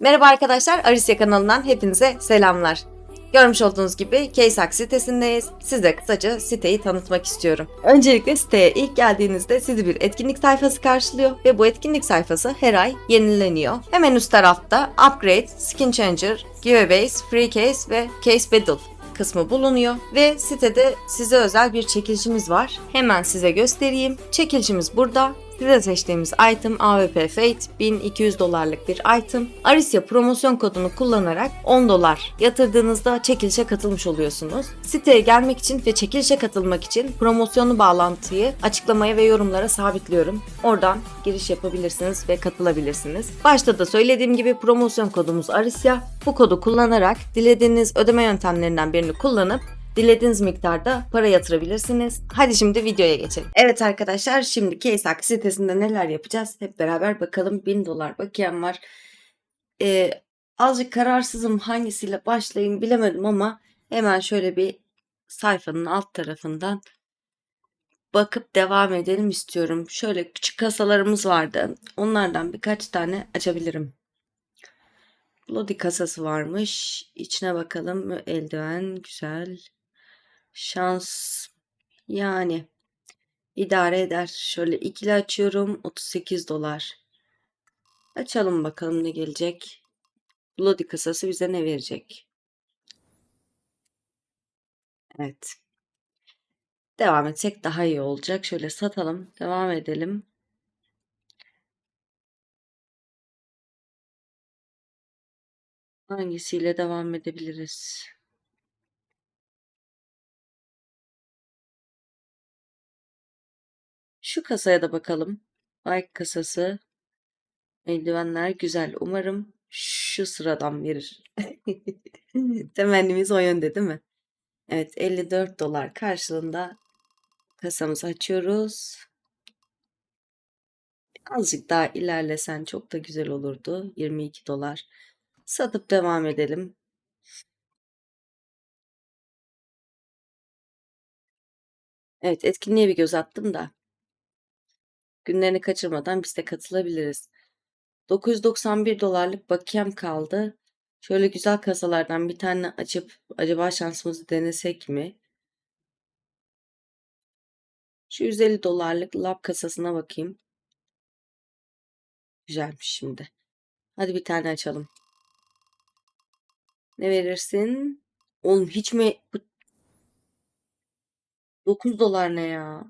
Merhaba arkadaşlar, Arisya kanalından hepinize selamlar. Görmüş olduğunuz gibi Kaysak sitesindeyiz. Size kısaca siteyi tanıtmak istiyorum. Öncelikle siteye ilk geldiğinizde sizi bir etkinlik sayfası karşılıyor ve bu etkinlik sayfası her ay yenileniyor. Hemen üst tarafta Upgrade, Skin Changer, Giveaways, Free Case ve Case Battle kısmı bulunuyor ve sitede size özel bir çekilişimiz var. Hemen size göstereyim. Çekilişimiz burada. Size seçtiğimiz item AWP Fate 1200 dolarlık bir item. Arisya promosyon kodunu kullanarak 10 dolar yatırdığınızda çekilişe katılmış oluyorsunuz. Siteye gelmek için ve çekilişe katılmak için promosyonlu bağlantıyı açıklamaya ve yorumlara sabitliyorum. Oradan giriş yapabilirsiniz ve katılabilirsiniz. Başta da söylediğim gibi promosyon kodumuz Arisya. Bu kodu kullanarak dilediğiniz ödeme yöntemlerinden birini kullanıp dilediğiniz miktarda para yatırabilirsiniz. Hadi şimdi videoya geçelim. Evet arkadaşlar şimdi Kaysak sitesinde neler yapacağız hep beraber bakalım. 1000 dolar bakiyem var. Ee, azıcık kararsızım hangisiyle başlayayım bilemedim ama hemen şöyle bir sayfanın alt tarafından bakıp devam edelim istiyorum. Şöyle küçük kasalarımız vardı. Onlardan birkaç tane açabilirim. Lodi kasası varmış. İçine bakalım. Eldiven güzel. Şans yani idare eder. Şöyle ikili açıyorum. 38 dolar. Açalım bakalım ne gelecek. Lodi kasası bize ne verecek? Evet. Devam etsek daha iyi olacak. Şöyle satalım. Devam edelim. Hangisiyle devam edebiliriz? Şu kasaya da bakalım. Bike kasası. Eldivenler güzel. Umarım şu sıradan verir. Temennimiz o yönde değil mi? Evet 54 dolar karşılığında kasamızı açıyoruz. Azıcık daha ilerlesen çok da güzel olurdu. 22 dolar. Satıp devam edelim. Evet etkinliğe bir göz attım da. Günlerini kaçırmadan biz de katılabiliriz. 991 dolarlık bakiyem kaldı. Şöyle güzel kasalardan bir tane açıp acaba şansımızı denesek mi? Şu 150 dolarlık lab kasasına bakayım. Güzelmiş şimdi. Hadi bir tane açalım. Ne verirsin? Oğlum hiç mi... Bu... 9 dolar ne ya?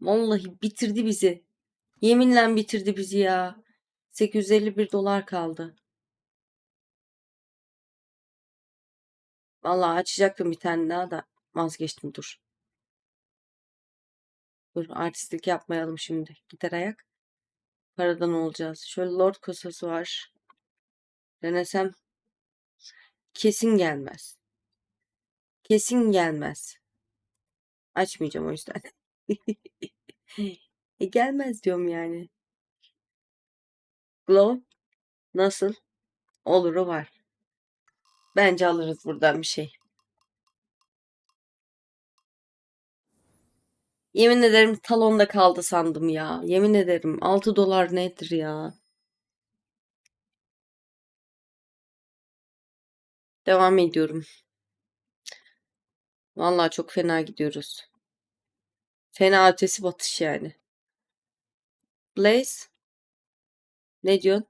Vallahi bitirdi bizi. Yeminle bitirdi bizi ya. 851 dolar kaldı. Vallahi açacaktım bir tane daha da vazgeçtim dur. Dur artistlik yapmayalım şimdi. Gider ayak. Paradan olacağız. Şöyle Lord kasası var. Denesem kesin gelmez. Kesin gelmez. Açmayacağım o yüzden. e gelmez diyorum yani. Glow nasıl? Oluru var. Bence alırız buradan bir şey. Yemin ederim talonda kaldı sandım ya. Yemin ederim 6 dolar nedir ya? Devam ediyorum. Vallahi çok fena gidiyoruz. Fena ötesi batış yani. Blaze. Ne diyorsun?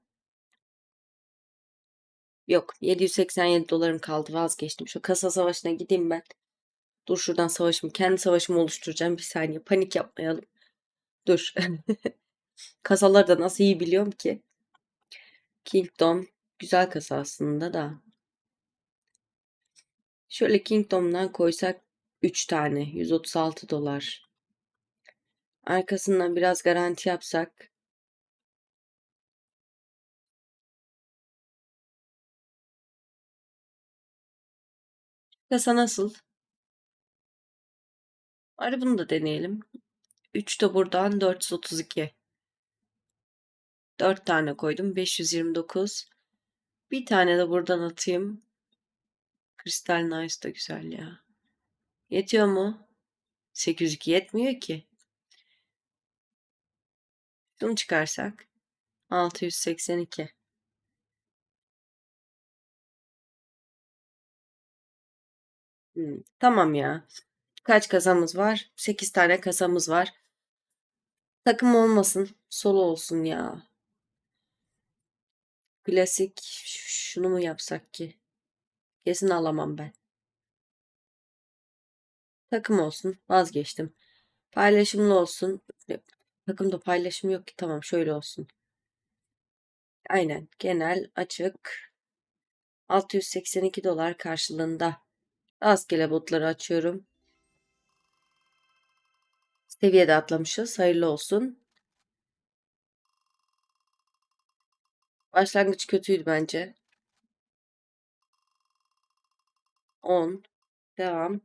Yok 787 dolarım kaldı vazgeçtim. Şu kasa savaşına gideyim ben. Dur şuradan savaşımı. Kendi savaşımı oluşturacağım. Bir saniye panik yapmayalım. Dur. Kasaları da nasıl iyi biliyorum ki. Kingdom güzel kasa aslında da. Şöyle Kingdom'dan koysak 3 tane 136 dolar. Arkasından biraz garanti yapsak Kasa nasıl? Hadi bunu da deneyelim. 3 de buradan 432. 4 tane koydum. 529. Bir tane de buradan atayım. Kristal Nice da güzel ya. Yetiyor mu? 802 yetmiyor ki. Bunu çıkarsak 682. Hmm, tamam ya. Kaç kasamız var? 8 tane kasamız var. Takım olmasın. Solo olsun ya. Klasik şunu mu yapsak ki? Kesin alamam ben. Takım olsun. Vazgeçtim. Paylaşımlı olsun. Takımda paylaşım yok ki. Tamam şöyle olsun. Aynen. Genel açık. 682 dolar karşılığında. Rastgele botları açıyorum. Seviyede atlamışız. Hayırlı olsun. Başlangıç kötüydü bence. 10. Devam.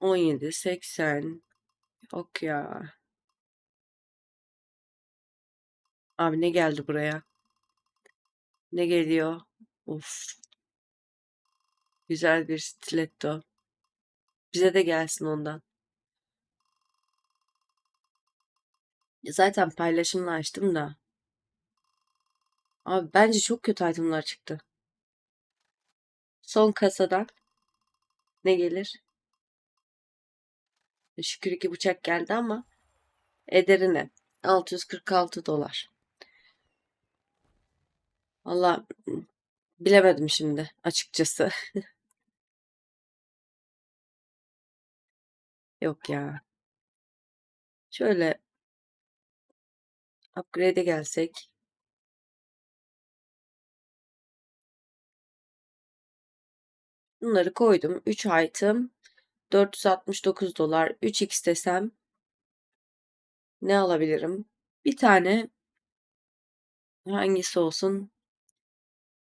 17, 80. Yok ya. Abi ne geldi buraya? Ne geliyor? Uf. Güzel bir stiletto. Bize de gelsin ondan. Zaten paylaşımla açtım da. Abi bence çok kötü itemlar çıktı. Son kasadan ne gelir? Şükür iki bıçak geldi ama ederine 646 dolar. Valla bilemedim şimdi açıkçası. Yok ya. Şöyle upgrade'e gelsek. Bunları koydum. 3 item 469 dolar. 3x desem ne alabilirim? Bir tane hangisi olsun?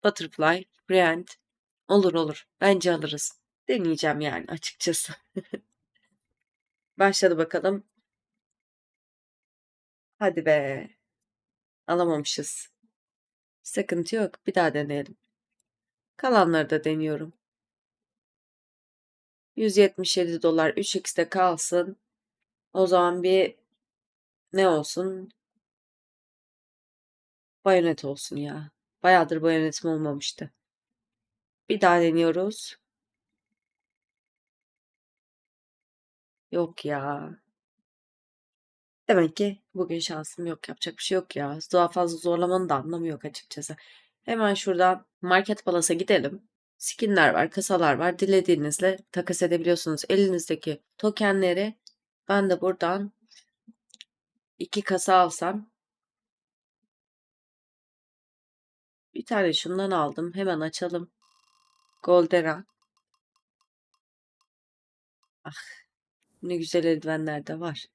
Butterfly, Brand. Olur olur. Bence alırız. Deneyeceğim yani açıkçası. Başladı bakalım. Hadi be. Alamamışız. Sıkıntı yok. Bir daha deneyelim. Kalanları da deniyorum. 177 dolar 3x'te kalsın. O zaman bir ne olsun? Bayonet olsun ya. Bayağıdır bayonetim olmamıştı. Bir daha deniyoruz. Yok ya. Demek ki bugün şansım yok. Yapacak bir şey yok ya. Daha fazla zorlamanın da anlamı yok açıkçası. Hemen şuradan Market Palas'a gidelim. Skinler var, kasalar var. Dilediğinizle takas edebiliyorsunuz. Elinizdeki tokenleri ben de buradan iki kasa alsam bir tane şundan aldım. Hemen açalım. Goldera. Ah ne güzel eldivenler de var.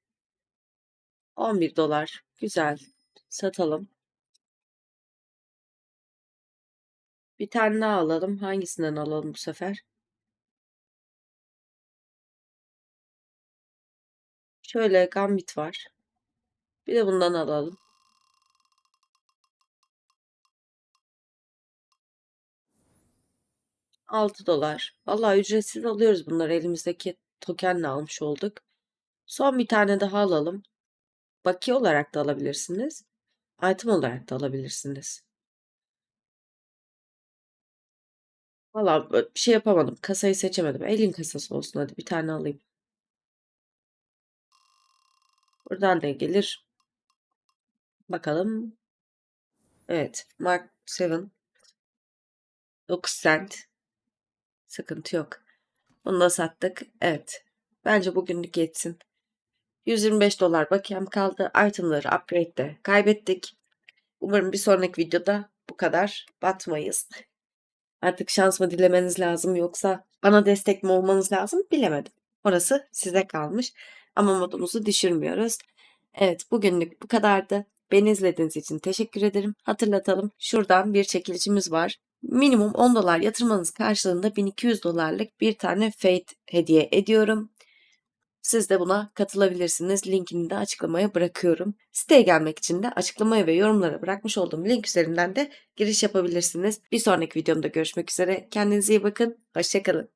11 dolar. Güzel. Satalım. Bir tane daha alalım. Hangisinden alalım bu sefer? Şöyle gambit var. Bir de bundan alalım. Altı dolar. Vallahi ücretsiz alıyoruz bunları. Elimizdeki tokenle almış olduk. Son bir tane daha alalım. Bakiye olarak da alabilirsiniz. Item olarak da alabilirsiniz. Valla bir şey yapamadım. Kasayı seçemedim. Elin kasası olsun hadi bir tane alayım. Buradan ne gelir? Bakalım. Evet. Mark 7. 9 cent. Sıkıntı yok. Bunu da sattık. Evet. Bence bugünlük yetsin. 125 dolar bakiyem kaldı. Itemları upgrade'de kaybettik. Umarım bir sonraki videoda bu kadar batmayız. Artık şans mı dilemeniz lazım yoksa bana destek mi olmanız lazım bilemedim. Orası size kalmış. Ama modumuzu düşürmüyoruz. Evet bugünlük bu kadardı. Beni izlediğiniz için teşekkür ederim. Hatırlatalım şuradan bir çekilişimiz var. Minimum 10 dolar yatırmanız karşılığında 1200 dolarlık bir tane Fate hediye ediyorum. Siz de buna katılabilirsiniz. Linkini de açıklamaya bırakıyorum. Siteye gelmek için de açıklamaya ve yorumlara bırakmış olduğum link üzerinden de giriş yapabilirsiniz. Bir sonraki videomda görüşmek üzere. Kendinize iyi bakın. Hoşçakalın.